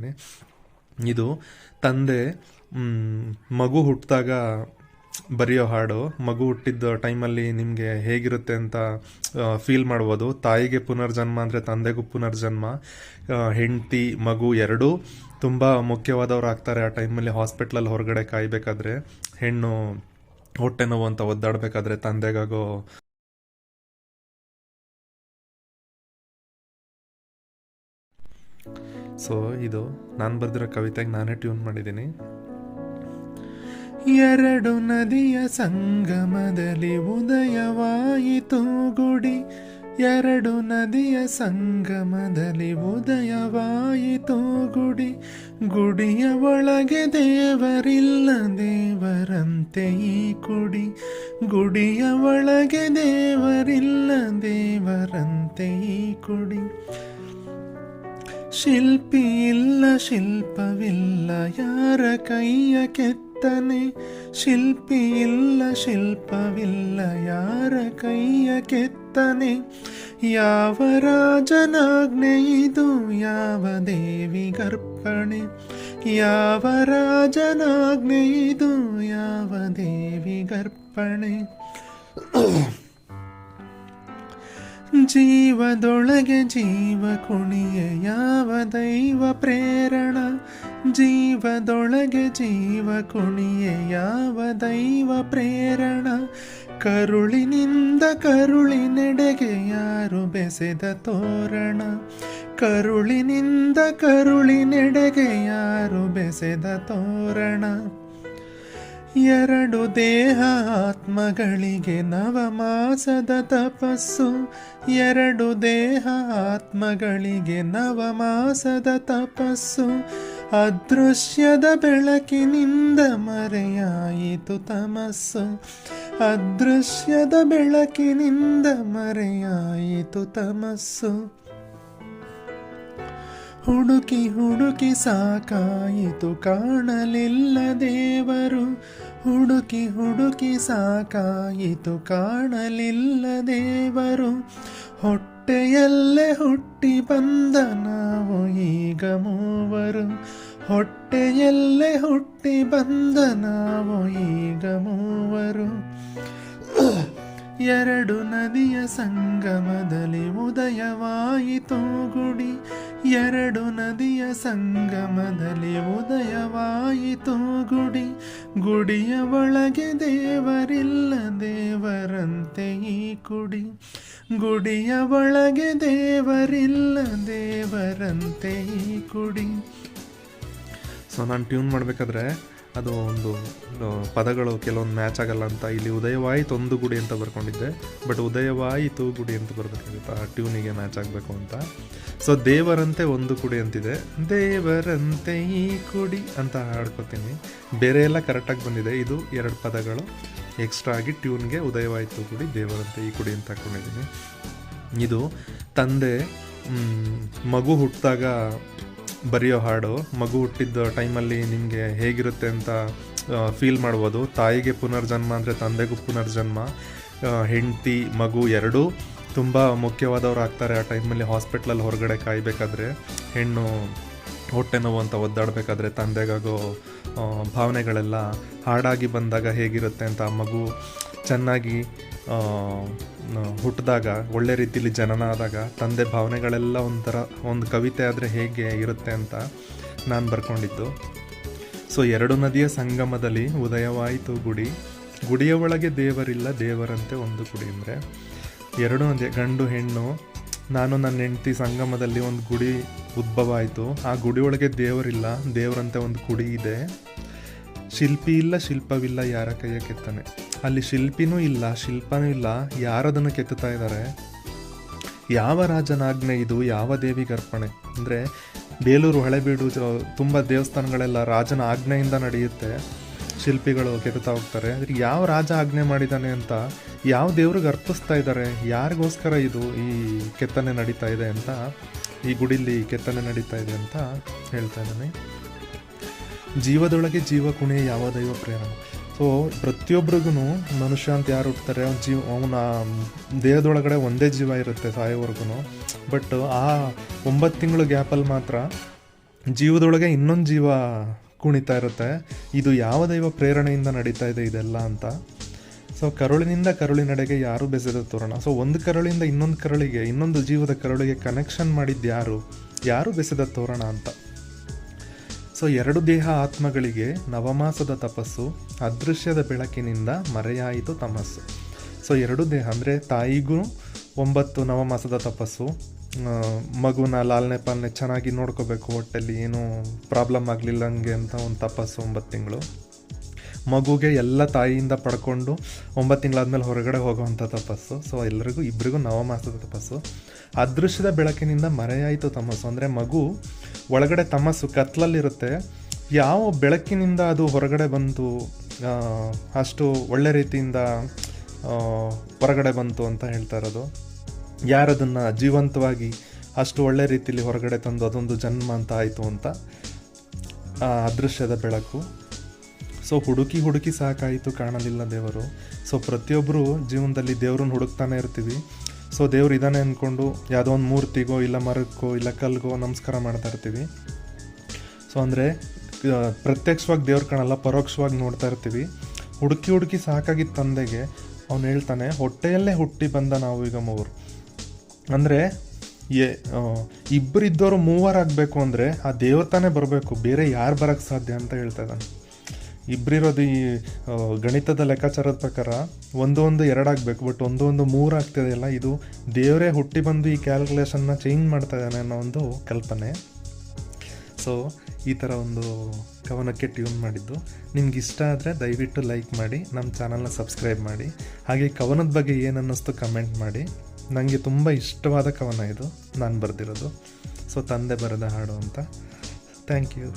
ಅಂದ್ಕೊಂಡಿದ್ದೀನಿ ಇದು ತಂದೆ ಮಗು ಹುಟ್ಟಿದಾಗ ಬರೆಯೋ ಹಾಡು, ಮಗು ಹುಟ್ಟಿದ್ದ ಟೈಮಲ್ಲಿ ನಿಮಗೆ ಹೇಗಿರುತ್ತೆ ಅಂತ ಫೀಲ್ ಮಾಡ್ಬೋದು. ತಾಯಿಗೆ ಪುನರ್ಜನ್ಮ ಅಂದರೆ ತಂದೆಗೂ ಪುನರ್ಜನ್ಮ. ಹೆಂಡತಿ, ಮಗು ಎರಡೂ. ತುಂಬ ಮುಖ್ಯವಾದವ್ರು ಆಗ್ತಾರೆ ಆ ಟೈಮಲ್ಲಿ ಹಾಸ್ಪಿಟ್ಲಲ್ಲಿ ಹೊರಗಡೆ ಕಾಯಬೇಕಾದ್ರೆ. ಹೆಣ್ಣು ಹೊಟ್ಟೆ ನೋವು ಅಂತ ಒದ್ದಾಡಬೇಕಾದ್ರೆ ತಂದೆಗಾಗೋ ಸೊ ಇದು ನಾನು ಬರೆದಿರೋ ಕವಿತೆಗೆ ನಾನೇ ಟ್ಯೂನ್ ಮಾಡಿದ್ದೀನಿ. ಎರಡು ನದಿಯ ಸಂಗಮದಲ್ಲಿ ಉದಯವಾಯಿತು ಗುಡಿ. ಎರಡು ನದಿಯ ಸಂಗಮದಲ್ಲಿ ಉದಯವಾಯಿತು ಗುಡಿ. ಗುಡಿಯ ಒಳಗೆ ದೇವರಿಲ್ಲ, ದೇವರಂತೆ ಈ ಕುಡಿ. ಗುಡಿಯ ಒಳಗೆ ದೇವರಿಲ್ಲ, ದೇವರಂತೆ ಈ ಕುಡಿ. ಶಿಲ್ಪಿ ಇಲ್ಲ ಶಿಲ್ಪವಿಲ್ಲ ಯಾರ ಕೈಯ ಕೆತ್ತನೆ ಶಿಲ್ಪಿ ಇಲ್ಲ ಶಿಲ್ಪವಿಲ್ಲ ಯಾರ ಕೈಯ ಕೆತ್ತನೆ ಯಾವ ರಾಜನಾಜ್ಞೆ ಇದು ಯಾವ ದೇವಿ ಗರ್ಪಣೆ ಯಾವ ರಾಜನಾಜ್ಞೆ ಇದು ಯಾವ ದೇವಿ ಗರ್ಪಣೆ ಜೀವದೊಳಗೆ ಜೀವ ಕುಣಿಯ ಯಾವ ದೈವ ಪ್ರೇರಣ? ಜೀವದೊಳಗೆ ಜೀವ ಕುಣಿಯ ಯಾವ ದೈವ ಪ್ರೇರಣ? ಕರುಳಿನಿಂದ ಕರುಳಿನೆಡೆಗೆ ಯಾರು ಬೆಸೆದ ತೋರಣ? ಕರುಳಿನಿಂದ ಕರುಳಿನೆಡೆಗೆ ಯಾರು ಬೆಸೆದ ತೋರಣ? ಎರಡು ದೇಹ ಆತ್ಮಗಳಿಗೆ ನವಮಾಸದ ತಪಸ್ಸು. ಎರಡು ದೇಹ ಆತ್ಮಗಳಿಗೆ ನವಮಾಸದ ತಪಸ್ಸು. ಅದೃಶ್ಯದ ಬೆಳಕಿನಿಂದ ಮರೆಯಾಯಿತು ತಮಸ್ಸು. ಅದೃಶ್ಯದ ಬೆಳಕಿನಿಂದ ಮರೆಯಾಯಿತು ತಮಸ್ಸು. ಹುಡುಕಿ ಹುಡುಕಿ ಸಾಕಾಯಿತು ಕಾಣಲಿಲ್ಲ ದೇವರು. ಹುಡುಕಿ ಹುಡುಕಿ ಸಾಕಾಯಿತು ಕಾಣಲಿಲ್ಲ ದೇವರು. ಹೊಟ್ಟೆಯಲ್ಲೇ ಹುಟ್ಟಿ ಬಂದ ನಾವು ಈಗ ಮೂವರು. ಹೊಟ್ಟೆಯಲ್ಲೇ ಹುಟ್ಟಿ ಬಂದ ನಾವು ಈಗ ಮೂವರು. ಎರಡು ನದಿಯ ಸಂಗಮದಲ್ಲಿ ಉದಯವಾಯಿತು ಗುಡಿ ಎರಡು ನದಿಯ ಸಂಗಮದಲ್ಲಿ ಉದಯವಾಯಿತು ಗುಡಿ ಗುಡಿಯ ಒಳಗೆ ದೇವರಿಲ್ಲ ದೇವರಂತೆ ಈ ಕುಡಿ, ಗುಡಿಯ ಒಳಗೆ ದೇವರಿಲ್ಲ ದೇವರಂತೆ ಈ ಕುಡಿ. ಸೊ ನಾನು ಟ್ಯೂನ್ ಮಾಡಬೇಕಾದ್ರೆ ಅದು ಒಂದು ಪದಗಳು ಕೆಲವೊಂದು ಮ್ಯಾಚ್ ಆಗಲ್ಲ ಅಂತ ಇಲ್ಲಿ ಉದಯವಾಯಿತು ಒಂದು ಗುಡಿ ಅಂತ ಬರ್ಕೊಂಡಿದ್ದೆ. ಬಟ್ ಉದಯವಾಯಿತು ಗುಡಿ ಅಂತ ಬರ್ಬೇಕಾಗಿತ್ತು. ಆ ಟ್ಯೂನಿಗೆ ಮ್ಯಾಚ್ ಆಗಬೇಕು ಅಂತ. ಸೊ ದೇವರಂತೆ ಒಂದು ಕುಡಿ ಅಂತಿದೆ. ದೇವರಂತೆ ಈ ಕುಡಿ ಅಂತ ಹಾಡ್ಕೊತೀನಿ. ಬೇರೆ ಎಲ್ಲ ಕರೆಕ್ಟಾಗಿ ಬಂದಿದೆ. ಇದು ಎರಡು ಪದಗಳು. ಎಕ್ಸ್ಟ್ರಾ ಆಗಿ ಟ್ಯೂನ್ಗೆ ಉದಯವಾಯಿತು ಗುಡಿ, ದೇವರಂತೆ ಈ ಕುಡಿ ಅಂತ ಹಾಕ್ಕೊಂಡಿದ್ದೀನಿ ಇದು ತಂದೆ ಮಗು ಹುಟ್ಟಿದಾಗ ಬರೆಯೋ ಹಾಡು, ಮಗು ಹುಟ್ಟಿದ್ದ ಟೈಮಲ್ಲಿ ನಿಮಗೆ ಹೇಗಿರುತ್ತೆ ಅಂತ ಫೀಲ್ ಮಾಡ್ಬೋದು. ತಾಯಿಗೆ ಪುನರ್ಜನ್ಮ ಅಂದರೆ ತಂದೆಗೂ ಪುನರ್ಜನ್ಮ. ಹೆಂಡತಿ, ಮಗು ಎರಡೂ ತುಂಬ ಮುಖ್ಯವಾದವರು ಆಗ್ತಾರೆ ಆ ಟೈಮಲ್ಲಿ ಹಾಸ್ಪಿಟ್ಲಲ್ಲಿ ಹೊರಗಡೆ ಕಾಯಬೇಕಾದ್ರೆ. ಹೆಣ್ಣು ಹೊಟ್ಟೆ ನೋವು ಅಂತ ಒದ್ದಾಡಬೇಕಾದ್ರೆ ತಂದೆಗಾಗೋ ಭಾವನೆಗಳೆಲ್ಲ ಹಾಡಾಗಿ ಬಂದಾಗ ಹೇಗಿರುತ್ತೆ ಅಂತ ಮಗು ಚೆನ್ನಾಗಿ ಹುಟ್ಟಿದಾಗ ಒಳ್ಳೆ ರೀತಿಲಿ ಜನನ ಆದಾಗ ತಂದೆ ಭಾವನೆಗಳೆಲ್ಲ ಒಂಥರ, ಒಂದು ಕವಿತೆ ಆದರೆ ಹೇಗೆ ಇರುತ್ತೆ ಅಂತ ನಾನು ಬರ್ಕೊಂಡಿದ್ದು. ಸೊ ಎರಡು ನದಿಯ ಸಂಗಮದಲ್ಲಿ ಉದಯವಾಯಿತು ಗುಡಿ. ಗುಡಿಯ ಒಳಗೆ ದೇವರಿಲ್ಲ, ದೇವರಂತೆ ಒಂದು ಗುಡಿ ಅಂದರೆ. ಎರಡು ನದಿ, ಗಂಡು, ಹೆಣ್ಣು. ನಾನು ನನ್ನ ಹೆಂಡತಿ ಸಂಗಮದಲ್ಲಿ ಒಂದು ಗುಡಿ ಉದ್ಭವ ಆಯಿತು. ಆ ಗುಡಿ ಒಳಗೆ ದೇವರಿಲ್ಲ, ದೇವರಂತೆ ಒಂದು ಗುಡಿ ಇದೆ. ಶಿಲ್ಪಿ ಇಲ್ಲ, ಶಿಲ್ಪವಿಲ್ಲ, ಯಾರ ಕೈಯ ಕೆತ್ತನೆ. ಅಲ್ಲಿ ಶಿಲ್ಪಿನೂ ಇಲ್ಲ, ಶಿಲ್ಪನೂ ಇಲ್ಲ. ಯಾರದನ್ನು ಕೆತ್ತುತ್ತಾ ಇದ್ದಾರೆ? ಯಾವ ರಾಜನಾಜ್ಞೆ ಇದು? ಯಾವ ದೇವಿಗೆ ಅರ್ಪಣೆ? ಅಂದರೆ ಬೇಲೂರು ಹಳೆಬೀಡು ತುಂಬ ದೇವಸ್ಥಾನಗಳೆಲ್ಲ ರಾಜನ ಆಜ್ಞೆಯಿಂದ ನಡೆಯುತ್ತೆ. ಶಿಲ್ಪಿಗಳು ಕೆತ್ತುತ್ತಾ ಹೋಗ್ತಾರೆ. ಅದಕ್ಕೆ ಯಾವ ರಾಜ ಆಜ್ಞೆ ಮಾಡಿದ್ದಾನೆ ಅಂತ, ಯಾವ ದೇವ್ರಿಗೆ ಅರ್ಪಿಸ್ತಾ ಇದ್ದಾರೆ? ಯಾರಿಗೋಸ್ಕರ ಇದು ಈ ಕೆತ್ತನೆ ನಡೀತಾ ಇದೆ ಅಂತ, ಈ ಗುಡಿಲಿ ಕೆತ್ತನೆ ನಡೀತಾ ಇದೆ ಅಂತ ಹೇಳ್ತಾ ಇದ್ದಾನೆ. ಜೀವದೊಳಗೆ ಜೀವ ಕುಣೆ ಯಾವ ದೈವ ಪ್ರೇರಣೆ? ಸೊ ಪ್ರತಿಯೊಬ್ಬರಿಗೂ ಮನುಷ್ಯ ಅಂತ ಯಾರು ಹುಡ್ತಾರೆ ಅವ್ನ ಜೀವ, ಅವನ ದೇಹದೊಳಗಡೆ ಒಂದೇ ಜೀವ ಇರುತ್ತೆ ಸಾಯೋವರೆಗೂ ಬಟ್ ಆ ಒಂಬತ್ತು ತಿಂಗಳು ಗ್ಯಾಪಲ್ಲಿ ಮಾತ್ರ ಜೀವದೊಳಗೆ ಇನ್ನೊಂದು ಜೀವ ಕುಣಿತಾ ಇರುತ್ತೆ. ಇದು ಯಾವ ದೈವ ಪ್ರೇರಣೆಯಿಂದ ನಡೀತಾ ಇದೆ ಇದೆಲ್ಲ ಅಂತ. ಸೊ ಕರುಳಿನಿಂದ ಕರುಳಿನಡೆಗೆ ಯಾರು ಬೆಸೆದ ತೋರಣ. ಸೊ ಒಂದು ಕರುಳಿಂದ ಇನ್ನೊಂದು ಕರುಳಿಗೆ, ಇನ್ನೊಂದು ಜೀವದ ಕರುಳಿಗೆ ಕನೆಕ್ಷನ್ ಮಾಡಿದ್ದು ಯಾರು? ಯಾರು ಬೆಸೆದ ತೋರಣ ಅಂತ. ಸೊ ಎರಡು ದೇಹ ಆತ್ಮಗಳಿಗೆ ನವಮಾಸದ ತಪಸ್ಸು, ಅದೃಶ್ಯದ ಬೆಳಕಿನಿಂದ ಮರೆಯಾಯಿತು ತಮಸ್ಸು. ಸೊ ಎರಡು ದೇಹ, ಅಂದರೆ ತಾಯಿಗೂ ಒಂಬತ್ತು ನವಮಾಸದ ತಪಸ್ಸು ಮಗುನ ಲಾಲನೆ ಪಾಲನೆ ಚೆನ್ನಾಗಿ ನೋಡ್ಕೋಬೇಕು ಹೊಟ್ಟೆಲ್ಲಿ ಏನೂ ಪ್ರಾಬ್ಲಮ್ ಆಗಲಿಲ್ಲಂಗೆ ಅಂತ ಒಂದು ತಪಸ್ಸು ಒಂಬತ್ತು ತಿಂಗಳು. ಮಗುಗೆ ಎಲ್ಲ ತಾಯಿಯಿಂದ ಪಡ್ಕೊಂಡು ಒಂಬತ್ತು ತಿಂಗಳಾದ್ಮೇಲೆ ಹೊರಗಡೆ ಹೋಗುವಂಥ ತಪಸ್ಸು. ಸೊ ಎಲ್ಲರಿಗೂ ಇಬ್ಬರಿಗೂ ನವಮಾಸದ ತಪಸ್ಸು. ಅದೃಶ್ಯದ ಬೆಳಕಿನಿಂದ ಮರೆಯಾಯಿತು ತಮಸ್ಸು. ಅಂದರೆ ಮಗು ಒಳಗಡೆ ತಮಸ್ಸು ಕತ್ಲಲ್ಲಿರುತ್ತೆ. ಯಾವ ಬೆಳಕಿನಿಂದ ಅದು ಹೊರಗಡೆ ಬಂತು ಅಷ್ಟು ಒಳ್ಳೆ ರೀತಿಯಿಂದ ಹೊರಗಡೆ ಬಂತು ಅಂತ ಹೇಳ್ತಾ ಇರೋದು. ಯಾರದನ್ನು ಜೀವಂತವಾಗಿ ಅಷ್ಟು ಒಳ್ಳೆ ರೀತಿಯಲ್ಲಿ ಹೊರಗಡೆ ತಂದು ಅದೊಂದು ಜನ್ಮ ಅಂತ ಆಯಿತು ಅಂತ ಅದೃಶ್ಯದ ಬೆಳಕು. ಸೊ ಹುಡುಕಿ ಹುಡುಕಿ ಸಾಕಾಯಿತು ಕಾಣಲಿಲ್ಲ ದೇವರು. ಸೊ ಪ್ರತಿಯೊಬ್ಬರು ಜೀವನದಲ್ಲಿ ದೇವ್ರನ್ನ ಹುಡುಕ್ತಾನೆ ಇರ್ತೀವಿ. ಸೊ ದೇವ್ರು ಇದಾನೆ ಅಂದ್ಕೊಂಡು ಯಾವುದೋ ಒಂದು ಮೂರ್ತಿಗೋ ಇಲ್ಲ ಮರಕ್ಕೋ ಇಲ್ಲ ಕಲ್ಗೋ ನಮಸ್ಕಾರ ಮಾಡ್ತಾ ಇರ್ತೀವಿ. ಸೊ ಅಂದರೆ ಪ್ರತ್ಯಕ್ಷವಾಗಿ ದೇವ್ರು ಕಾಣಲ್ಲ, ಪರೋಕ್ಷವಾಗಿ ನೋಡ್ತಾ ಇರ್ತೀವಿ. ಹುಡುಕಿ ಹುಡುಕಿ ಸಾಕಾಗಿದ್ದ ತಂದೆಗೆ ಅವನು ಹೇಳ್ತಾನೆ, ಹೊಟ್ಟೆಯಲ್ಲೇ ಹುಟ್ಟಿ ಬಂದ ನಾವು ಈಗ ಮೂವರು. ಅಂದರೆ ಏ ಇಬ್ಬರಿದ್ದವರು ಮೂವರಾಗಬೇಕು ಅಂದರೆ ಆ ದೇವ್ರ ತಾನೇ ಬರಬೇಕು, ಬೇರೆ ಯಾರು ಬರೋಕ್ಕೆ ಸಾಧ್ಯ ಅಂತ ಹೇಳ್ತಾ ಇದ್ದಾನೆ. ಇಬ್ಬರಿರೋದು ಈ ಗಣಿತದ ಲೆಕ್ಕಾಚಾರದ ಪ್ರಕಾರ ಒಂದು ಒಂದು ಎರಡಾಗಬೇಕು ಬಟ್ ಒಂದು ಒಂದು ಮೂರು ಆಗ್ತಿದೆಯಲ್ಲ ಇದು ದೇವರೇ ಹುಟ್ಟಿ ಬಂದು ಈ ಕ್ಯಾಲ್ಕುಲೇಷನ್ನ ಚೇಂಜ್ ಮಾಡ್ತಾ ಇದ್ದಾನೆ ಅನ್ನೋ ಒಂದು ಕಲ್ಪನೆ. ಸೊ ಈ ಥರ ಒಂದು ಕವನಕ್ಕೆ ಟ್ಯೂನ್ ಮಾಡಿದ್ದು. ನಿಮ್ಗೆ ಇಷ್ಟ ಆದರೆ ದಯವಿಟ್ಟು ಲೈಕ್ ಮಾಡಿ ನಮ್ಮ ಚಾನಲ್ನ ಸಬ್ಸ್ಕ್ರೈಬ್ ಮಾಡಿ. ಹಾಗೆ ಕವನದ ಬಗ್ಗೆ ಏನನ್ನಿಸ್ತು ಕಮೆಂಟ್ ಮಾಡಿ. ನನಗೆ ತುಂಬ ಇಷ್ಟವಾದ ಕವನ ಇದು. ನಾನು ಬರೆದಿರೋದು. ಸೊ ತಂದೆ ಬರೆದ ಹಾಡು ಅಂತ. Thank you